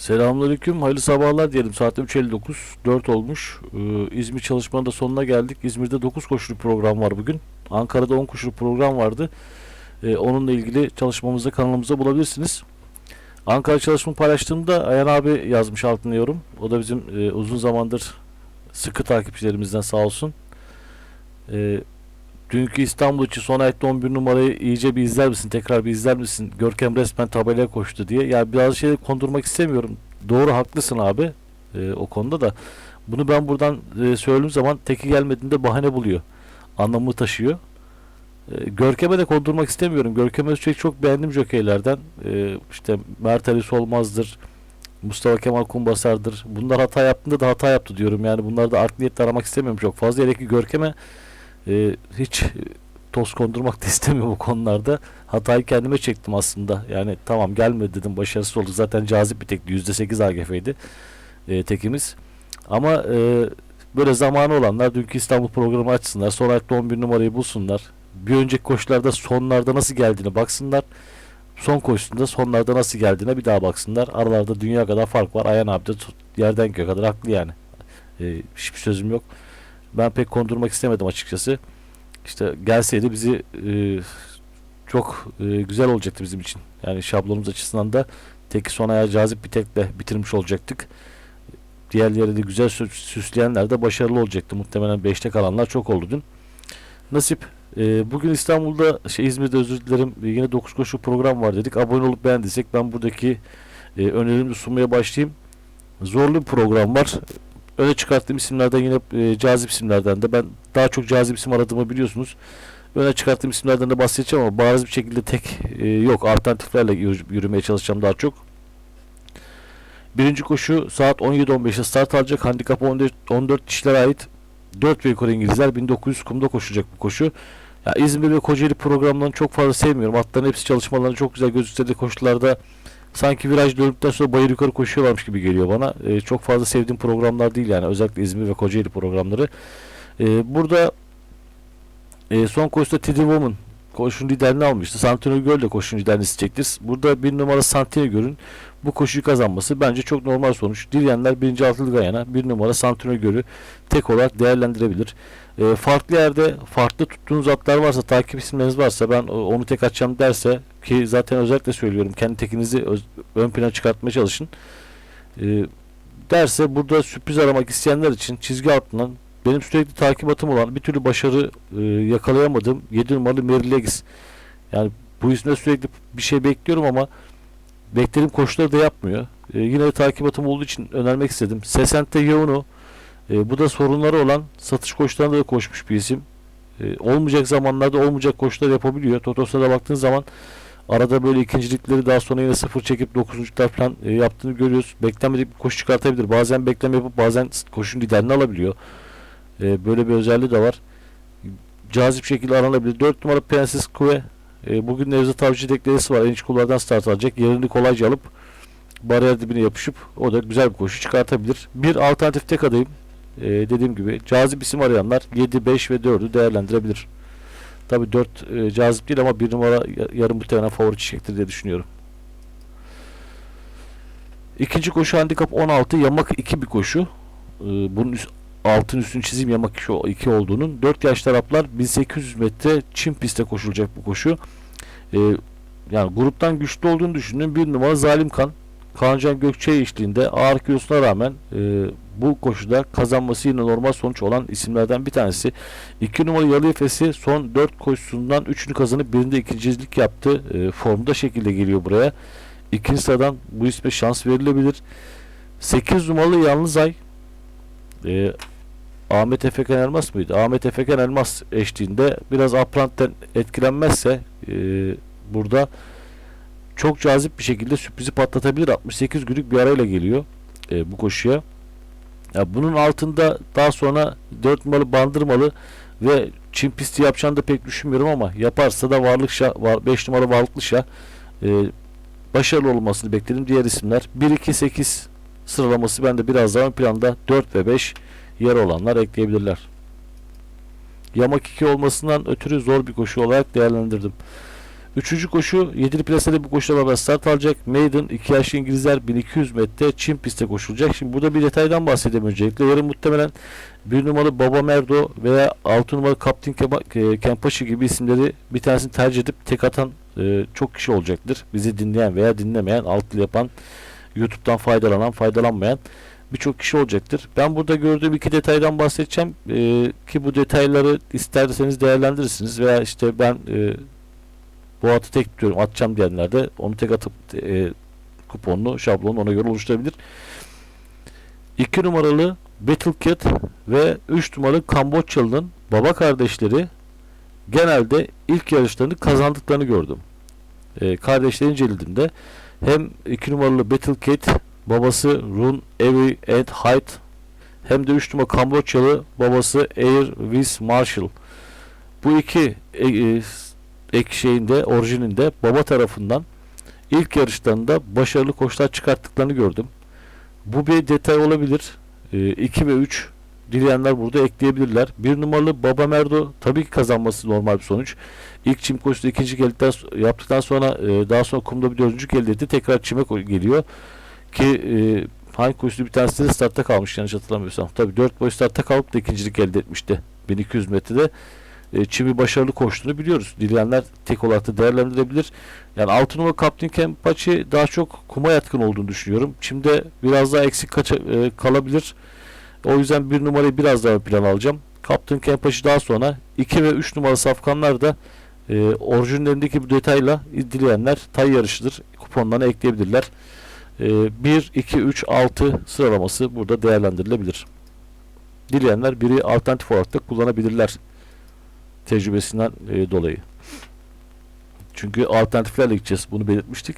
Selamünaleyküm, hayırlı sabahlar diyelim. Saatim 3.59, 4 olmuş. Ee, İzmir çalışmanın da sonuna geldik. İzmir'de 9 koşulu program var bugün. Ankara'da 10 koşulu program vardı. Ee, onunla ilgili çalışmamızda kanalımızda bulabilirsiniz. Ankara çalışmamı paylaştığımda Ayhan abi yazmış altına yorum. O da bizim e, uzun zamandır sıkı takipçilerimizden sağ olsun. Ee, dünkü İstanbul için son ayette 11 numarayı iyice bir izler misin? Tekrar bir izler misin? Görkem resmen tabelaya koştu diye. Ya biraz şeyleri kondurmak istemiyorum. Doğru haklısın abi e, o konuda da. Bunu ben buradan e, söylediğim zaman teki gelmediğinde bahane buluyor. Anlamı taşıyor. E, Görkem'e de kondurmak istemiyorum. Görkem Özçelik çok beğendim jokeylerden. E, işte Mert Ali Solmaz'dır. Mustafa Kemal Kumbasar'dır. Bunlar hata yaptığında da hata yaptı diyorum. Yani bunları da art niyetle aramak istemiyorum çok fazla. Hele ki Görkem'e e, hiç toz kondurmak da istemiyorum bu konularda. Hatayı kendime çektim aslında. Yani tamam gelmedi dedim başarısız olduk. Zaten cazip bir tekli. %8 AGF'ydi e, tekimiz. Ama e, böyle zamanı olanlar dünkü İstanbul programı açsınlar. Son ayakta 11 numarayı bulsunlar. Bir önceki koşularda sonlarda nasıl geldiğine baksınlar. Son koşusunda sonlarda nasıl geldiğine bir daha baksınlar. Aralarda dünya kadar fark var. Ayhan abi de yerden göğe kadar haklı yani. E, hiçbir sözüm yok. Ben pek kondurmak istemedim açıkçası. İşte gelseydi bizi e, çok e, güzel olacaktı bizim için. Yani şablonumuz açısından da teki son ayağı cazip bir tekle bitirmiş olacaktık. Diğerleri de güzel sü- süsleyenler de başarılı olacaktı. Muhtemelen 5'te kalanlar çok oldu dün. Nasip. E, bugün İstanbul'da, şey İzmir'de özür dilerim e, yine 9 koşu program var dedik. Abone olup beğendiysek ben buradaki e, önerilerimi sunmaya başlayayım. Zorlu bir program var. Öne çıkarttığım isimlerden yine e, cazip isimlerden de ben daha çok cazip isim aradığımı biliyorsunuz. Öne çıkarttığım isimlerden de bahsedeceğim ama bariz bir şekilde tek e, yok alternatiflerle yürü- yürümeye çalışacağım daha çok. Birinci koşu saat 17.15'te start alacak. Handikap 14, 14 kişilere ait 4 ve İngilizler 1900 kumda koşacak bu koşu. Ya İzmir ve Kocaeli programlarını çok fazla sevmiyorum. Atların hepsi çalışmalarını çok güzel gözükse de koşularda sanki viraj döndükten sonra bayır yukarı koşuyorlarmış gibi geliyor bana. Ee, çok fazla sevdiğim programlar değil yani özellikle İzmir ve Kocaeli programları. Ee, burada e, son koşuda Teddy Woman koşun liderini almıştı. Santino Göl de koşun liderini isteyecektir. Burada bir numara Santino Göl'ün bu koşuyu kazanması bence çok normal sonuç. Diryenler birinci altılı Gayana bir numara Santino Göl'ü tek olarak değerlendirebilir. Ee, farklı yerde farklı tuttuğunuz atlar varsa takip isimleriniz varsa ben o- onu tek açacağım derse ki zaten özellikle söylüyorum kendi tekinizi öz- ön plana çıkartmaya çalışın. Ee, derse burada sürpriz aramak isteyenler için çizgi altından benim sürekli takibatım olan bir türlü başarı e, yakalayamadığım 7 numaralı Mary Legis. Yani bu isimde sürekli bir şey bekliyorum ama beklediğim koşuları da yapmıyor. E, yine de takibatım olduğu için önermek istedim. Sesente Yoğunu e, bu da sorunları olan satış koşularında da koşmuş bir isim. E, olmayacak zamanlarda olmayacak koşular yapabiliyor. Totos'a da baktığın zaman arada böyle ikincilikleri daha sonra yine sıfır çekip dokuzunculuklar falan e, yaptığını görüyoruz. Beklenmedik bir koşu çıkartabilir. Bazen bekleme yapıp bazen koşunun liderini alabiliyor. E, böyle bir özelliği de var. Cazip şekilde aranabilir. 4 numara Prenses Kue e, bugün Nevzat Avcı deklaresi var. En iç kullardan start alacak. Yerini kolayca alıp bariyer dibine yapışıp o da güzel bir koşu çıkartabilir. Bir alternatif tek adayım. E, dediğim gibi cazip isim arayanlar 7, 5 ve 4'ü değerlendirebilir. Tabi 4 e, cazip değil ama bir numara ya- yarın muhtemelen favori çiçektir diye düşünüyorum. İkinci koşu handikap 16 yamak 2 bir koşu. E, bunun altın üstünü çizeyim yamak 2 olduğunun. 4 yaş taraflar 1800 metre çim pistte koşulacak bu koşu. E, yani gruptan güçlü olduğunu düşündüğüm bir numara Zalim Kan. Kaancan Gökçe eşliğinde ağır kilosuna rağmen e, bu koşuda kazanması yine normal sonuç olan isimlerden bir tanesi. 2 numara Yalı Efes'i son 4 koşusundan 3'ünü kazanıp birinde ikincilik yaptı. E, formda şekilde geliyor buraya. İkinci sıradan bu isme şans verilebilir. 8 numaralı Yalnız Ay e, Ahmet Efekan Elmas mıydı? Ahmet Efekan Elmas eşliğinde biraz Aprant'ten etkilenmezse e, burada çok cazip bir şekilde sürprizi patlatabilir. 68 günlük bir arayla geliyor e, bu koşuya. Ya bunun altında daha sonra 4 numaralı bandırmalı ve çim pisti yapacağını da pek düşünmüyorum ama yaparsa da varlıkşa var 5 numaralı varlıklışa e, başarılı olmasını bekledim. Diğer isimler 1 2 8 sıralaması bende biraz daha ön planda 4 ve 5 yer olanlar ekleyebilirler. Yamak 2 olmasından ötürü zor bir koşu olarak değerlendirdim. Üçüncü koşu 7'li plasede bu koşuda beraber start alacak. Maiden 2 yaşlı İngilizler 1200 metre Çin pistte koşulacak. Şimdi burada bir detaydan bahsedeyim öncelikle. Yarın muhtemelen bir numaralı Baba Merdo veya 6 numaralı Captain e, Kempaşi gibi isimleri bir tanesini tercih edip tek atan e, çok kişi olacaktır. Bizi dinleyen veya dinlemeyen, altılı yapan, YouTube'dan faydalanan, faydalanmayan birçok kişi olacaktır. Ben burada gördüğüm iki detaydan bahsedeceğim E, ki bu detayları isterseniz değerlendirirsiniz veya işte ben e, bu atı tek tutuyorum atacağım diyenler de onu tek atıp e, kuponlu şablonu ona göre oluşturabilir. 2 numaralı Battle Cat ve 3 numaralı Kamboçyalı'nın baba kardeşleri genelde ilk yarışlarını kazandıklarını gördüm. E, kardeşleri incelediğimde hem 2 numaralı Battle Cat babası Run Evi and Height hem de 3 numara Kamboçyalı babası Air Wiz Marshall. Bu iki e, e, ek şeyinde orijininde baba tarafından ilk yarışlarında başarılı koşular çıkarttıklarını gördüm. Bu bir detay olabilir. 2 ve 3 dileyenler burada ekleyebilirler. Bir numaralı Baba Merdo tabii ki kazanması normal bir sonuç. İlk çim koşusu ikinci geldikten yaptıktan sonra e, daha sonra kumda bir dördüncü elde etti. Tekrar çime geliyor. Ki e, hangi koşusu bir tanesi de startta kalmış yanlış hatırlamıyorsam. Tabii 4 boy startta kalıp da ikincilik elde etmişti. 1200 metrede e, çimi başarılı koştuğunu biliyoruz. Dileyenler tek olarak da değerlendirebilir. Yani 6 numara Captain Kempachi daha çok kuma yatkın olduğunu düşünüyorum. Çimde biraz daha eksik kaça, e, kalabilir. O yüzden bir numarayı biraz daha plan alacağım. Captain Kempachi daha sonra 2 ve 3 numaralı safkanlar da e, orijinlerindeki bu detayla dileyenler tay yarışıdır. Kuponlarına ekleyebilirler. E, 1, 2, 3, 6 sıralaması burada değerlendirilebilir. Dileyenler biri alternatif olarak da kullanabilirler tecrübesinden e, dolayı. Çünkü alternatiflerle gideceğiz. Bunu belirtmiştik.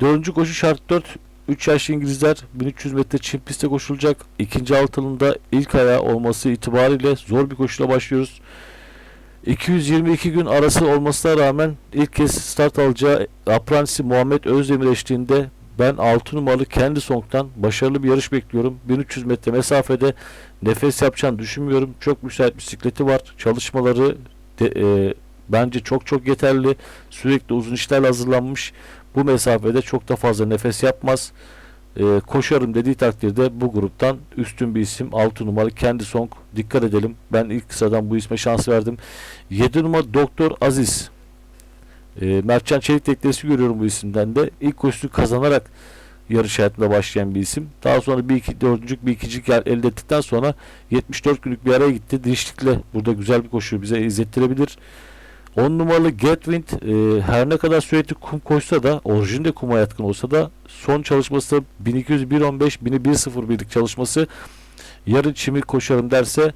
Dördüncü koşu şart 4. 3 yaşlı İngilizler 1300 metre çim pistte koşulacak. İkinci altılında ilk ayağı olması itibariyle zor bir koşuyla başlıyoruz. 222 gün arası olmasına rağmen ilk kez start alacağı Apprentice'i Muhammed Özdemir eşliğinde ben 6 numaralı kendi Song'dan başarılı bir yarış bekliyorum. 1300 metre mesafede nefes yapacağını düşünmüyorum. Çok müsait bisikleti var. Çalışmaları de, e, bence çok çok yeterli. Sürekli uzun işlerle hazırlanmış. Bu mesafede çok da fazla nefes yapmaz. E, koşarım dediği takdirde bu gruptan üstün bir isim 6 numaralı kendi Song. Dikkat edelim. Ben ilk sıradan bu isme şans verdim. 7 numara Doktor Aziz. E, Mertcan Çelik teknesi görüyorum bu isimden de. İlk koşusu kazanarak yarış hayatında başlayan bir isim. Daha sonra bir iki dördüncük bir ikincilik elde ettikten sonra 74 günlük bir araya gitti. Dirişlikle burada güzel bir koşu bize izlettirebilir. 10 numaralı Getwind e, her ne kadar sürekli kum koşsa da orijinde kuma yatkın olsa da son çalışması 1200-1.15 1101'lik çalışması yarın çimi koşarım derse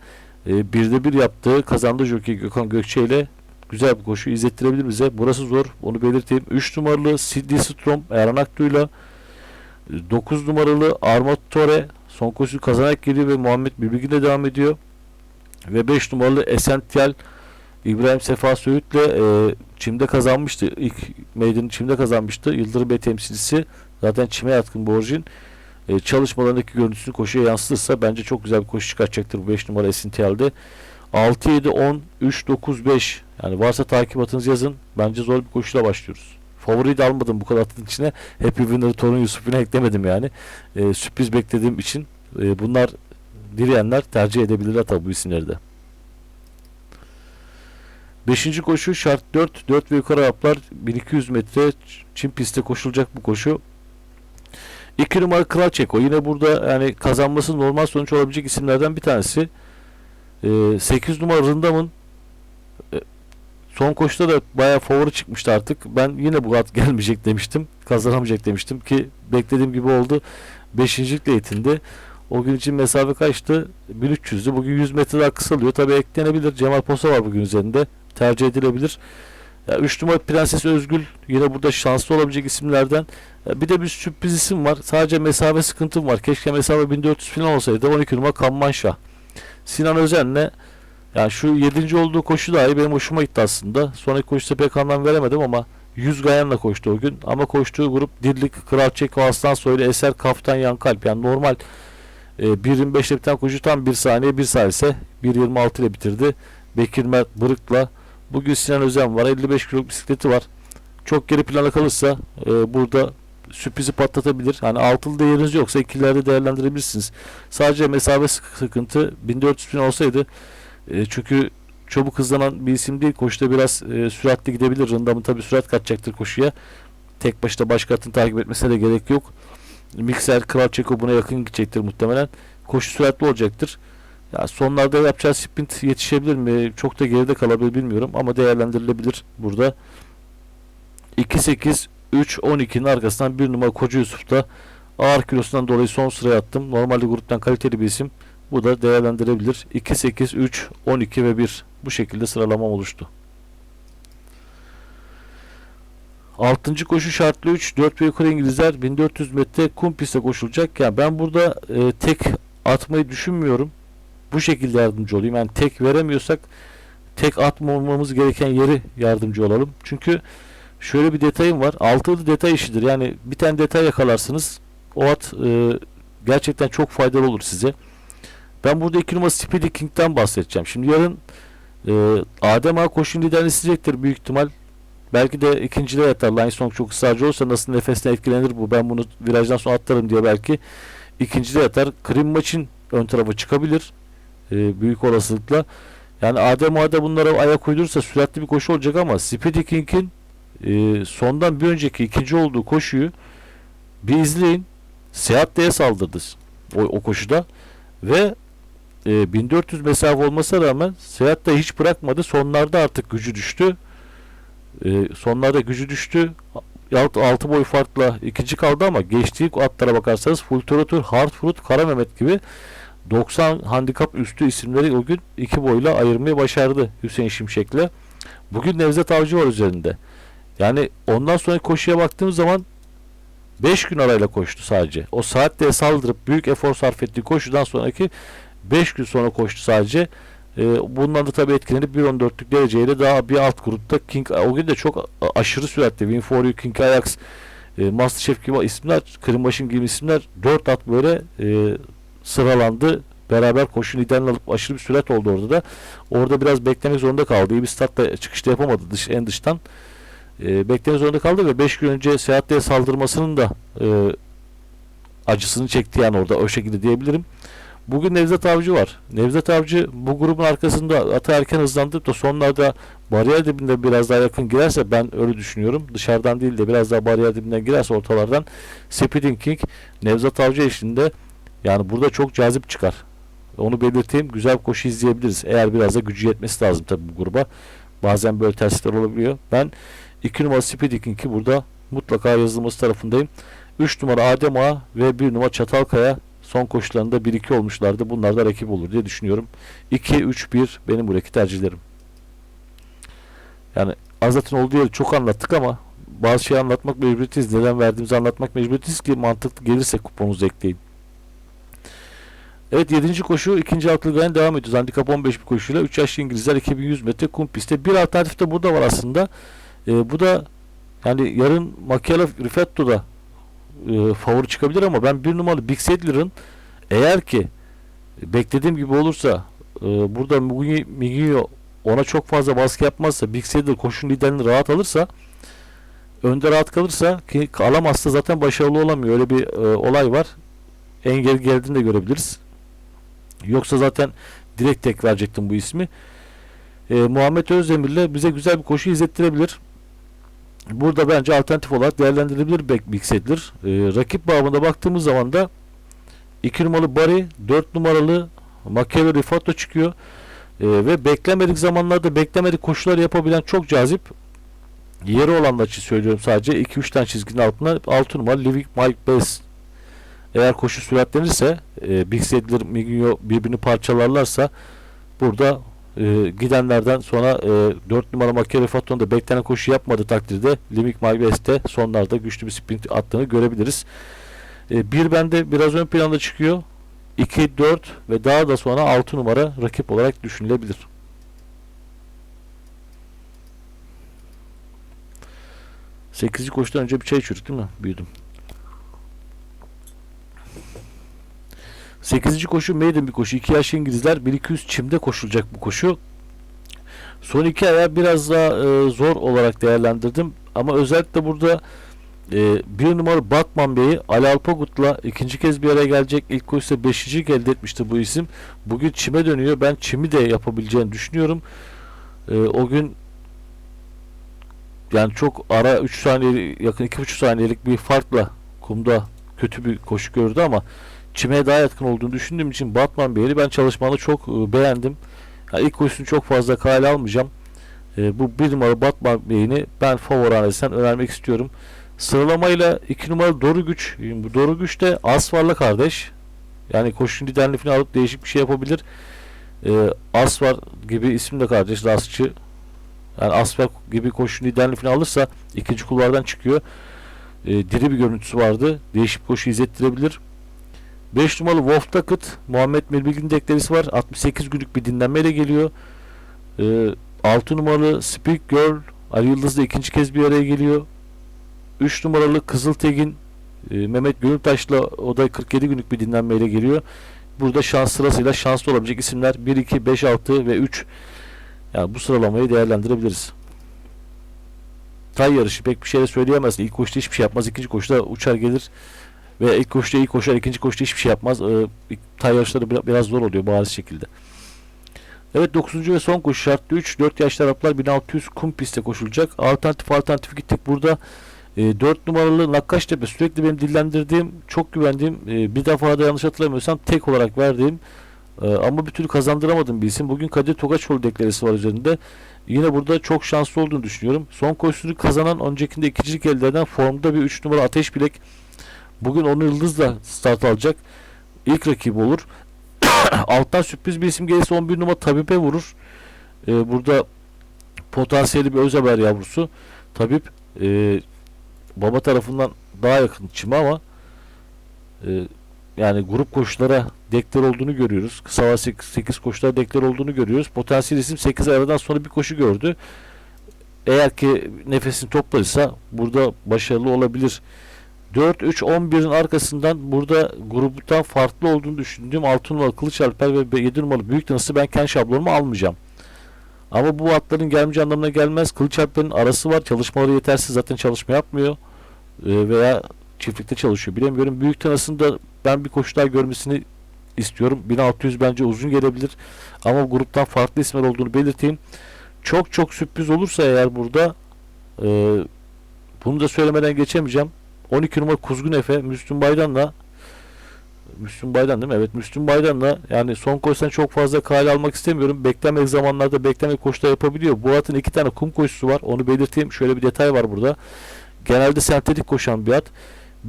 e, birde bir yaptığı kazandığı jockey Gökhan Gökçe ile güzel bir koşu izlettirebilir bize. Burası zor. Onu belirteyim. 3 numaralı Sidney Strom Erhan Aktu'yla 9 numaralı Armatore son koşuyu kazanarak geliyor ve Muhammed Bilbilgin'le devam ediyor. Ve 5 numaralı Essential İbrahim Sefa Söğüt'le e, çimde kazanmıştı. İlk meydanı çimde kazanmıştı. Yıldırım Bey temsilcisi zaten çime yatkın bu orijin. E, çalışmalarındaki görüntüsünü koşuya yansıtırsa bence çok güzel bir koşu çıkartacaktır bu 5 numara Essential'de. 6, 7, 10, 3, 9, 5 yani varsa takibatınız yazın. Bence zor bir koşuyla başlıyoruz. Favoriyi de almadım bu kadar atın içine. Happy Winner'ı Torun Yusuf'unu eklemedim yani. E, sürpriz beklediğim için e, bunlar dileyenler tercih edebilirler tabi bu isimleri de. Beşinci koşu şart 4. 4 ve yukarı yaplar 1200 metre çim pistte koşulacak bu koşu. 2 numara Kral Çeko. Yine burada yani kazanması normal sonuç olabilecek isimlerden bir tanesi. E, 8 numara Rındam'ın e, son koşuda da bayağı favori çıkmıştı artık. Ben yine bu at gelmeyecek demiştim. Kazanamayacak demiştim ki beklediğim gibi oldu. Beşincilikle yetindi. O gün için mesafe kaçtı? 1300'dü. Bugün 100 metre daha kısalıyor. Tabi eklenebilir. Cemal Posa var bugün üzerinde. Tercih edilebilir. Ya 3 numara Prenses Özgül yine burada şanslı olabilecek isimlerden. Ya bir de bir sürpriz isim var. Sadece mesafe sıkıntım var. Keşke mesafe 1400 falan olsaydı. 12 numara Kammanşah. Sinan Özen'le yani şu 7. olduğu koşu dahi benim hoşuma gitti aslında. Sonraki koşuda pek anlam veremedim ama 100 Gayan'la koştu o gün. Ama koştuğu grup Dirlik, Kral Çeko, Aslan Soylu, Eser, Kaftan, Yankalp. Yani normal e, 1.25'le biten koşu tam 1 saniye 1 salise 1.26 ile bitirdi. Bekir Mert Bırık'la Bugün Sinan Özen var. 55 kiloluk bisikleti var. çok geri plana kalırsa e, burada sürprizi patlatabilir. Hani altılı değeriniz yoksa ikililerde değerlendirebilirsiniz. Sadece mesafe sık- sıkıntı 1400 bin olsaydı e, çünkü çabuk hızlanan bir isim değil. Koşuda biraz e, süratli gidebilir. Rındamın tabi sürat kaçacaktır koşuya. Tek başına başka atın takip etmesine de gerek yok. Mikser, Kral Çeko buna yakın gidecektir muhtemelen. Koşu süratli olacaktır. Ya sonlarda yapacağı sprint yetişebilir mi? Çok da geride kalabilir bilmiyorum ama değerlendirilebilir burada. 2-8 3-12'nin arkasından bir numara Koca Yusuf'ta ağır kilosundan dolayı son sıraya attım. Normalde gruptan kaliteli bir isim. Bu da değerlendirebilir. 2, 8, 3, 12 ve 1 bu şekilde sıralamam oluştu. 6. koşu şartlı 3 4 ve yukarı İngilizler 1400 metre kum pistte koşulacak. Yani ben burada e, tek atmayı düşünmüyorum. Bu şekilde yardımcı olayım. Yani tek veremiyorsak tek atmamamız gereken yeri yardımcı olalım. Çünkü şöyle bir detayım var. Altılı detay işidir. Yani bir tane detay yakalarsınız. O at e, gerçekten çok faydalı olur size. Ben burada iki numara Speedy King'den bahsedeceğim. Şimdi yarın e, Adem Ağa koşun liderini isteyecektir büyük ihtimal. Belki de ikincide yatar. Linesong çok ısrarcı olursa nasıl nefesine etkilenir bu. Ben bunu virajdan sonra atlarım diye belki ikincide yatar. Krim maçın ön tarafa çıkabilir. E, büyük olasılıkla. Yani Adem Ağa'da bunlara ayak uydurursa süratli bir koşu olacak ama Speedy King'in e, sondan bir önceki ikinci olduğu koşuyu bir izleyin. Seyahat D'ye saldırdı o, o koşuda ve e, 1400 mesafe olmasına rağmen Seyahat de hiç bırakmadı. Sonlarda artık gücü düştü. E, sonlarda gücü düştü. 6 boy farkla ikinci kaldı ama geçtiği atlara bakarsanız Hard Fruit, Kara Mehmet gibi 90 handikap üstü isimleri o gün iki boyla ayırmayı başardı Hüseyin Şimşek'le. Bugün Nevzat Avcı var üzerinde. Yani ondan sonra koşuya baktığım zaman 5 gün arayla koştu sadece. O saatte saldırıp büyük efor sarf ettiği koşudan sonraki 5 gün sonra koştu sadece. Ee, bundan da tabii etkilenip 1.14'lük dereceyle daha bir alt grupta King o gün de çok aşırı süratli. Win for You, King Ajax, e, Masterchef gibi isimler, Kırımbaşın gibi isimler 4 at böyle e, sıralandı. Beraber koşu liderini alıp aşırı bir sürat oldu orada da. Orada biraz beklemek zorunda kaldı. İyi bir startla çıkışta yapamadı dış en dıştan e, beklemek zorunda kaldı ve 5 gün önce seyahatte saldırmasının da e, acısını çekti yani orada o şekilde diyebilirim. Bugün Nevzat Avcı var. Nevzat Avcı bu grubun arkasında atı erken hızlandırıp da sonlarda bariyer dibinde biraz daha yakın girerse ben öyle düşünüyorum. Dışarıdan değil de biraz daha bariyer dibinden girerse ortalardan Speeding King Nevzat Avcı eşliğinde yani burada çok cazip çıkar. Onu belirteyim. Güzel bir koşu izleyebiliriz. Eğer biraz da gücü yetmesi lazım tabii bu gruba. Bazen böyle terslikler olabiliyor. Ben 2 numara Speedy King'i burada mutlaka yazılması tarafındayım. 3 numara Adem Ağa ve 1 numara Çatalkaya son koşularında 1-2 olmuşlardı. Bunlar da rakip olur diye düşünüyorum. 2-3-1 benim buradaki tercihlerim. Yani Azat'ın olduğu yeri çok anlattık ama bazı şeyi anlatmak mecburiyetindeyiz. Neden verdiğimizi anlatmak mecburiyetindeyiz ki mantıklı gelirse kuponunuzu ekleyin. Evet 7. koşu ikinci altılgaya devam ediyoruz. Handikap 15 bir koşuyla 3 yaşlı İngilizler 2100 metre kum pistte. Bir alternatif de burada var aslında. Ee, bu da yani yarın Macchiavelli Rifetto'da e, favori çıkabilir ama ben bir numaralı Big Saddler'ın eğer ki beklediğim gibi olursa e, burada Miguel ona çok fazla baskı yapmazsa Big Saddler koşun liderini rahat alırsa önde rahat kalırsa ki alamazsa zaten başarılı olamıyor. Öyle bir e, olay var. Engel geldiğini de görebiliriz. Yoksa zaten direkt tek verecektim bu ismi. E, Muhammed Özdemir'le bize güzel bir koşu izlettirebilir. Burada bence alternatif olarak değerlendirilebilir Bek Saddler. E, rakip bağımında baktığımız zaman da 2 numaralı Barry, 4 numaralı Machiavelli Rifatto çıkıyor. E, ve beklemedik zamanlarda beklemedik koşular yapabilen çok cazip yeri olanlar için söylüyorum sadece 2-3 tane çizginin altına 6 numaralı Living Mike Bass eğer koşu süratlenirse e, Big Saddler Miguel birbirini parçalarlarsa burada e, gidenlerden sonra e, 4 numara Machiavelli Fatton da beklenen koşu yapmadığı takdirde Limik Maybes'te sonlarda güçlü bir sprint attığını görebiliriz. E, bir bende biraz ön planda çıkıyor. 2, 4 ve daha da sonra 6 numara rakip olarak düşünülebilir. Sekizinci koşudan önce bir çay içiyorduk değil mi? Büyüdüm. 8. koşu maiden bir koşu. 2 yaşlı İngilizler 1200 çimde koşulacak bu koşu. Son iki ayağı biraz daha e, zor olarak değerlendirdim. Ama özellikle burada e, bir numara Batman Bey'i Ali Alpagut'la ikinci kez bir araya gelecek. İlk koşuda beşincilik elde etmişti bu isim. Bugün çime dönüyor. Ben çimi de yapabileceğini düşünüyorum. E, o gün yani çok ara 3 saniye yakın 2,5 saniyelik bir farkla kumda kötü bir koşu gördü ama çime daha yatkın olduğunu düşündüğüm için Batman Bey'i ben çalışmanı çok e, beğendim. Yani ilk koşusunu çok fazla kale almayacağım. E, bu bir numara Batman Bey'ini ben favori hanesinden önermek istiyorum. Sıralamayla 2 numaralı Doru Güç. e, Bu Doru Güç de Asvar'la kardeş. Yani koşunun liderliğini alıp değişik bir şey yapabilir. E, Asvar gibi isim de kardeş rastçı. Yani Asvar gibi koşunun liderliğini alırsa ikinci kulvardan çıkıyor. E, diri bir görüntüsü vardı. Değişik koşu izlettirebilir. 5 numaralı Wolf Duckett Muhammed Mirbilgin deklarisi var. 68 günlük bir dinlenmeyle geliyor. E, 6 numaralı Speak Girl Ali Yıldız'la ikinci kez bir araya geliyor. 3 numaralı Kızıltegin e, Mehmet Gönültaş'la o da 47 günlük bir dinlenmeyle geliyor. Burada şans sırasıyla şanslı olabilecek isimler 1, 2, 5, 6 ve 3. Yani bu sıralamayı değerlendirebiliriz. Tay yarışı pek bir şey de söyleyemez. İlk koşuda hiçbir şey yapmaz. ikinci koşuda uçar gelir. Ve ilk koşuda iyi koşar. ikinci koşuda hiçbir şey yapmaz. Ee, ilk tay yarışları biraz, zor oluyor bariz şekilde. Evet 9. ve son koşu şartlı 3. 4 yaşlı Araplar 1600 kum pistte koşulacak. Alternatif alternatif gittik. Burada e, 4 numaralı Nakkaştepe sürekli benim dillendirdiğim, çok güvendiğim, e, bir defa da yanlış hatırlamıyorsam tek olarak verdiğim e, ama bir türlü kazandıramadığım bir isim. Bugün Kadir Togaçoğlu deklaresi var üzerinde. Yine burada çok şanslı olduğunu düşünüyorum. Son koşusunu kazanan öncekinde ikincilik elde eden formda bir 3 numara Ateş Bilek. Bugün Onur Yıldız'la start alacak. İlk rakibi olur. Alttan sürpriz bir isim gelirse 11 numara Tabip'e vurur. E, burada potansiyeli bir öz haber yavrusu. Tabip e, baba tarafından daha yakın çime ama e, yani grup koşulara deklar olduğunu görüyoruz. Kısa 8, 8 koşulara deklar olduğunu görüyoruz. Potansiyel isim 8 aradan sonra bir koşu gördü. Eğer ki nefesini toplarsa burada başarılı olabilir. 4-3-11'in arkasından burada gruptan farklı olduğunu düşündüğüm 6 numaralı Kılıç Alper ve 7 numaralı Büyük Tanısı ben kendi şablonumu almayacağım. Ama bu atların gelmeyeceği anlamına gelmez. Kılıç Alper'in arası var. Çalışmaları yetersiz. Zaten çalışma yapmıyor. Ee, veya çiftlikte çalışıyor. Bilemiyorum. Büyük Tanısı'nda ben bir koşu daha görmesini istiyorum. 1600 bence uzun gelebilir. Ama gruptan farklı isimler olduğunu belirteyim. Çok çok sürpriz olursa eğer burada e, bunu da söylemeden geçemeyeceğim. 12 numara Kuzgun Efe Müslüm Baydan'la Müslüm Baydan değil mi? Evet Müslüm Baydan'la yani son koşudan çok fazla kale almak istemiyorum. Beklemedik zamanlarda bekleme koşuda yapabiliyor. Bu atın iki tane kum koşusu var. Onu belirteyim. Şöyle bir detay var burada. Genelde sentetik koşan bir at.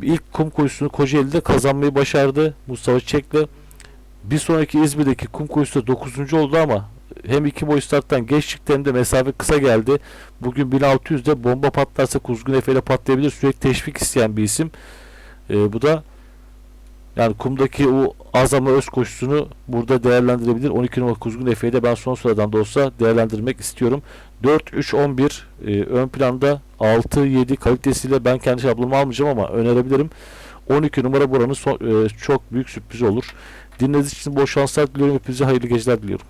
İlk kum koşusunu Kocaeli'de kazanmayı başardı. Mustafa Çiçek'le. Bir sonraki İzmir'deki kum koşusu 9. oldu ama hem iki boy starttan geç çıktı hem de mesafe kısa geldi. Bugün 1600'de bomba patlarsa Kuzgun Efe ile patlayabilir. Sürekli teşvik isteyen bir isim. Ee, bu da yani kumdaki o azama öz koşusunu burada değerlendirebilir. 12 numara Kuzgun Efe'yi de ben son sıradan da olsa değerlendirmek istiyorum. 4-3-11 e, ön planda 6-7 kalitesiyle ben kendi şablonumu almayacağım ama önerebilirim. 12 numara buranın son, e, çok büyük sürpriz olur. Dinlediğiniz için bol şanslar diliyorum. Hepinize hayırlı geceler diliyorum.